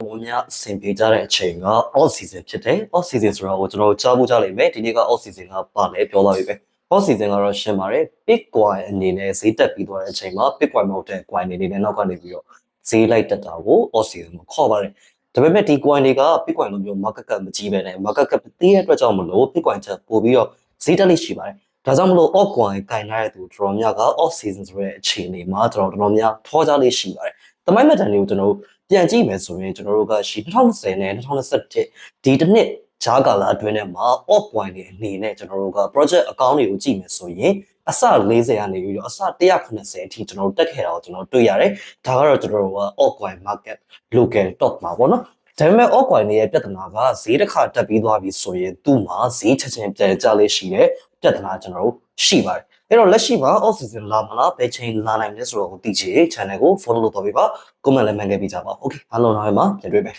တော်များအဆင်ပြေကြတဲ့အချိန်က off season ဖြစ်တယ် off season ဆိုတော့ကျွန်တော်တို့ကြားဖို့ကြားလိမ့်မယ်ဒီနေ့က off season ကပါလဲပြောလာပြီပဲ off season ကတော့ရှင်းပါတယ် bitcoin အနေနဲ့ဈေးတက်ပြီးသွားတဲ့အချိန်မှာ bitcoin မဟုတ်တဲ့ coin တွေအနေနဲ့နောက်ကနေပြီးတော့ဈေးလိုက်တက်တာကို off season မှာခေါ်ပါတယ်ဒါပေမဲ့ဒီ coin တွေက bitcoin လိုမျိုး market cap မကြီးပဲနဲ့ market cap သေးတဲ့အတွက်ကြောင့်မလို့ bitcoin ချက်ပို့ပြီးတော့ဈေးတက်လိမ့်ရှိပါတယ်ဒါကြောင့်မလို့ off coin ကင်လာတဲ့သူတော်တော်များက off season ဆိုတဲ့အခြေအနေမှာကျွန်တော်တော်တော်များထောကြလေးရှိပါတယ် တမိုင်းမတန်တွေကိုကျွန်တော်တို့ပြန်ကြည့်မယ်ဆိုရင်ကျွန်တော်တို့ကရှိ2020နဲ့2021ဒီတစ်နှစ်ဂျားကာလာအတွင်းထဲမှာ off coin တွေအနေနဲ့ကျွန်တော်တို့က project account တွေကိုကြည့်မယ်ဆိုရင်အစ40ကနေပြီးတော့အစ190အထိကျွန်တော်တို့တက်ခဲ့တာကိုကျွန်တော်တွေ့ရတယ်ဒါကတော့ကျွန်တော်တို့က off coin market local top မှာပေါ့နော်ဒါပေမဲ့ off coin တွေရဲ့ပြဿနာကဈေးတစ်ခါတက်ပြီးသွားပြီဆိုရင်သူ့မှာဈေးချက်ချင်းပြန်ကျလေးရှိတယ်ပြဿနာကျွန်တော်တို့ရှိပါတယ် အဲ့တော့လက်ရှိမှာ off season လာမလားဘယ်ချိန်လာနိုင်လဲဆိုတော့ကိုသိချင် channel ကို follow လုပ်တော့ပြပါ comment လည်းမှန်ခဲ့ပြီးကြပါ okay အားလုံးတော့မှာပြန်တွေ့မယ်